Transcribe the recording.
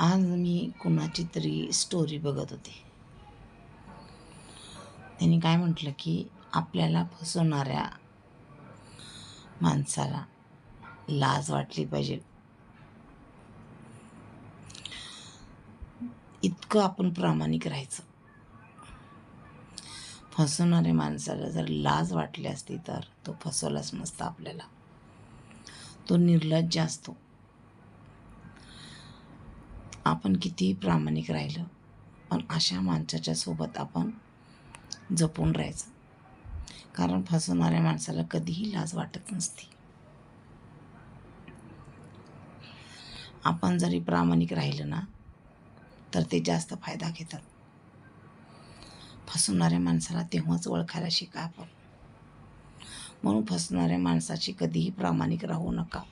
आज मी कुणाची तरी स्टोरी बघत होते. त्यांनी काय म्हटलं की आपल्याला फसवणाऱ्या माणसाला लाज वाटली पाहिजे. इतकं आपण प्रामाणिक राहायचं. फसवणाऱ्या माणसाला जर लाज वाटली असती तर तो फसवलाच नसता आपल्याला. तो निर्लज्ज असतो. आपण कितीही प्रामाणिक राहिलं पण अशा माणसाच्या सोबत आपण जपून राहायचं. कारण फसवणाऱ्या माणसाला कधीही लाज वाटत नसते. आपण जरी प्रामाणिक राहिलं ना तर ते जास्त फायदा घेतात. फसवणाऱ्या माणसाला तेव्हाच ओळखायला शिका आपण. म्हणून फसवणाऱ्या माणसाची कधीही प्रामाणिक राहू नका.